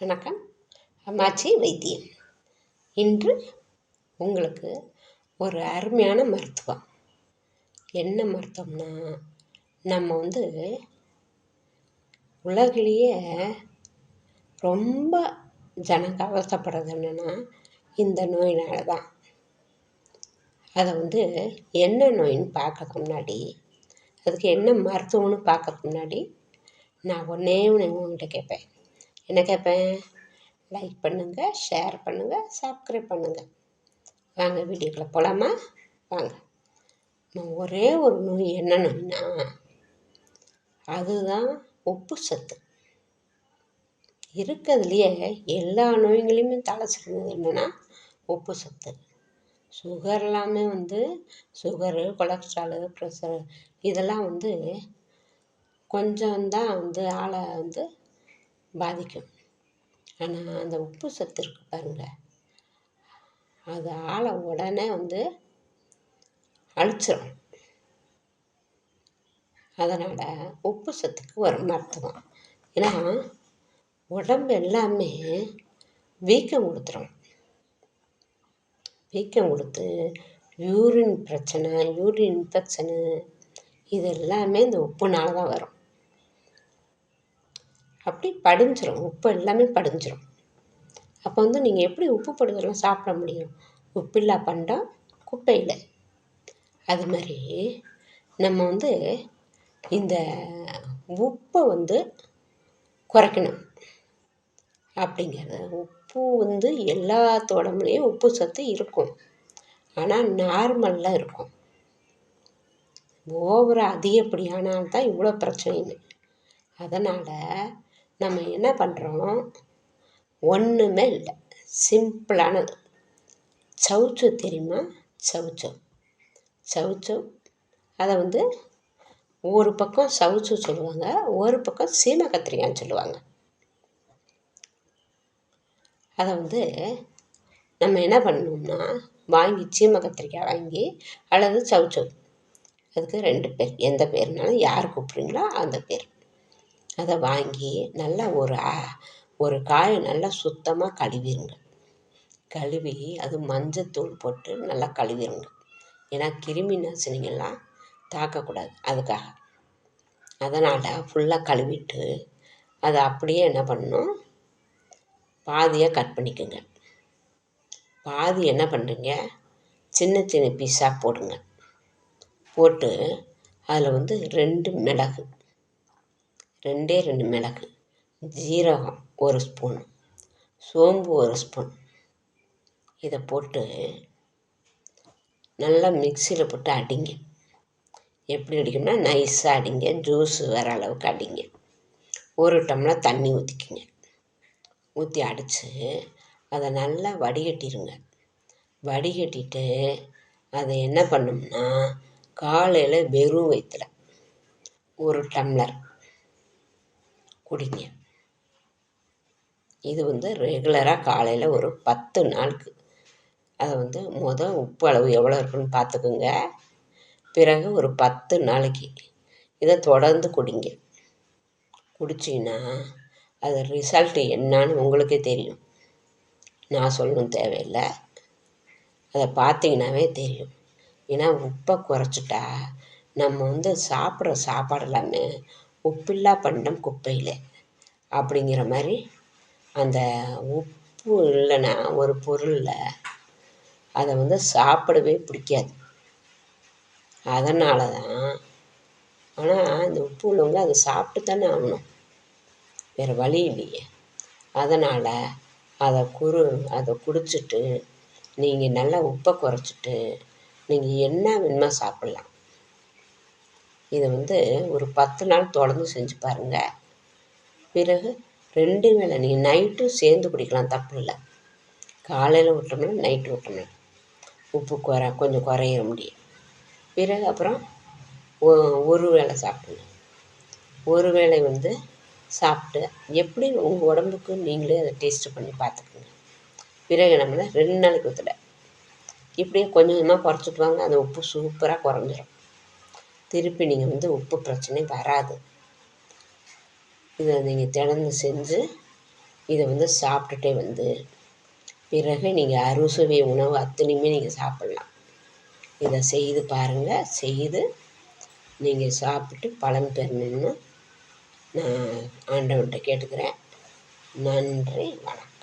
வணக்கம். அம்மாச்சி வைத்தியம். இன்று உங்களுக்கு ஒரு அருமையான மருத்துவம். என்ன மருத்துவம்னா நம்ம வந்து உலகிலேயே ரொம்ப ஜனங்க அவசப்படுறது என்னென்னா இந்த நோயினால தான் அதை வந்து என்ன நோயின்னு பார்க்கறதுக்கு முன்னாடி அதுக்கு என்ன மருத்துவம்னு பார்க்கறதுக்கு முன்னாடி நான் ஒன்றே ஒன்று உங்கள்கிட்ட கேட்பேன் என்ன கேட்பேன்? லைக் பண்ணுங்கள் ஷேர் பண்ணுங்கள் சப்ஸ்கிரைப் பண்ணுங்கள் வாங்க வீடியோக்குள்ளே போகலாமா வாங்க. நான் ஒரே ஒரு நோய் என்ன நோய்னா அதுதான் உப்பு சத்து. இருக்கிறதுலையே எல்லா நோய்களையுமே தலை சிறந்தது என்னென்னா உப்பு சத்து. சுகர் எல்லாமே வந்து சுகரு கொலஸ்ட்ராலு ப்ரெஷரு இதெல்லாம் வந்து கொஞ்சம் தான் வந்து ஆளை வந்து பாதிக்கும். ஆனால் அந்த உப்பு சத்து இருக்குது பாருங்கள் அது ஆளை உடனே வந்து அழிச்சிடும் அதனால் உப்பு சத்துக்கு ஒரு மருத்துவம் ஏன்னா உடம்பு எல்லாமே வீக்கம் கொடுத்துரும். வீக்கம் கொடுத்து யூரின் பிரச்சனை யூரின் இன்ஃபெக்ஷனு இது எல்லாமே இந்த உப்புனால தான் வரும். அப்படி படிஞ்சிடும் உப்பு எல்லாமே படிஞ்சிடும் அப்போ வந்து நீங்கள் எப்படி உப்பு படுதெல்லாம் சாப்பிட முடியும்? உப்பில்லா பண்டம் குப்பையில். அது மாதிரி நம்ம வந்து இந்த உப்பை வந்து குறைக்கணும். அப்படிங்கிறது. உப்பு வந்து எல்லாத்தோடம்புலேயும் உப்பு சத்து இருக்கும். ஆனால் நார்மலில் இருக்கும். ஓவராக அதிகப்படியானால் இவ்வளோ பிரச்சனைன்னு. அதனால் நம்ம என்ன பண்ணுறோம் ஒன்றுமே இல்லை. சிம்பிளானது. சவுச்சு தெரியுமா? சவுச்சு. சவுச்சு. அதை வந்து ஒரு பக்கம் சவுச்சு சொல்லுவாங்க ஒரு பக்கம் சீமை கத்திரிக்காய்னு சொல்லுவாங்க. அதை வந்து நம்ம என்ன பண்ணணும்னா வாங்கி சீமை கத்திரிக்காய் வாங்கி அல்லது சவுச்சவு அதுக்கு ரெண்டு பேர் எந்த பேர்னாலும் யார் கூப்பிட்றீங்களோ அந்த பேர். அதை வாங்கி நல்லா ஒரு ஒரு காயை நல்லா சுத்தமாக கழுவிடுங்க கழுவி அது மஞ்சத்தூள் போட்டு நல்லா கழுவிடுங்க ஏன்னா கிருமி நாசினிகள்லாம் தாக்கக்கூடாது அதுக்காக. அதனால் ஃபுல்லாக கழுவிட்டு அதை அப்படியே என்ன பண்ணணும்? பாதியாக கட் பண்ணிக்கோங்க. பாதி என்ன பண்ணுறீங்க சின்ன சின்ன பீஸாக போடுங்க. போட்டு அதில் வந்து ரெண்டு மிளகு ரெண்டே ரெண்டு மிளகு ஜீரகம் ஒரு ஸ்பூன் சோம்பு ஒரு ஸ்பூன். இதை போட்டு நல்லா மிக்சியில் போட்டு அடிங்க. எப்படி அடிக்கணும்னா நைஸாக அடிங்க ஜூஸ் வர அளவுக்கு அடிங்க. ஒரு டம்ளர் தண்ணி ஊற்றிக்கிங்க ஊற்றி அடித்து அதை நல்லா வடிகட்டிடுங்க வடிகட்டிட்டு அதை என்ன பண்ணோம்னா காலையில் வெறும் வயிற்றுல ஒரு டம்ளர் குடிங்க. இது வந்து ரெகுலராக காலையில் ஒரு பத்து நாளுக்கு. அதை வந்து மொதல் உப்பு அளவு எவ்வளோ இருக்குன்னு பார்த்துக்குங்க பிறகு ஒரு பத்து நாளைக்கு இதை தொடர்ந்து குடிங்க. குடிச்சிங்கன்னா அது ரிசல்ட்டு என்னான்னு உங்களுக்கே தெரியும். நான் சொல்லணும் தேவையில்லை. அதை பார்த்தீங்கன்னாவே தெரியும். ஏன்னா உப்பை குறைச்சிட்டா நம்ம வந்து சாப்பிட்ற சாப்பாடு எல்லாமே உப்பில்லா பண்டம் குப்பையில். அப்படிங்கிற மாதிரி அந்த உப்பு இல்லைன்னா ஒரு பொருளில் அதை வந்து சாப்பிடவே பிடிக்காது. அதனால தான் ஆனால் அந்த உப்பு உள்ளவங்க அதை சாப்பிட்டு தானே ஆகணும். வேறு வழி இல்லையே. அதனால் அதை குறு அதை குடிச்சிட்டு நீங்கள் நல்லா உப்பை குறைச்சிட்டு நீங்கள் என்ன வேணுமோ சாப்பிட்லாம். இதை வந்து ஒரு பத்து நாள் தொடர்ந்து செஞ்சு பாருங்கள் பிறகு ரெண்டு வேளை நீங்கள் நைட்டும் சேர்ந்து குடிக்கலாம் தப்பு இல்லை. காலையில் விட்டோம்னா நைட்டு விட்டோம்னா உப்பு குறை கொஞ்சம் குறைய முடியும். பிறகு அப்புறம் ஒரு வேளை சாப்பிடுங்க ஒரு வேளை வந்து சாப்பிட்டு எப்படி உங்கள் உடம்புக்கு நீங்களே அதை டேஸ்ட்டு பண்ணி பார்த்துக்குங்க. பிறகு நம்மளை ரெண்டு நாளைக்கு ஊற்றல இப்படியே கொஞ்சம் கொஞ்சமாக குறைச்சிட்டு வாங்க அந்த உப்பு சூப்பராக குறைஞ்சிரும். திருப்பி நீங்கள் வந்து உப்பு பிரச்சனை வராது. இதை நீங்கள் திறந்து செஞ்சு இதை வந்து சாப்பிட்டுட்டே வந்து பிறகு நீங்கள் அறுசுவை உணவு அத்தனையுமே நீங்கள் சாப்பிட்லாம். இதை செய்து பாருங்கள் செய்து நீங்கள் சாப்பிட்டு பலன் பெறணும்னு நான் ஆண்டவன்கிட்ட கேட்டுக்கிறேன். நன்றி வணக்கம்.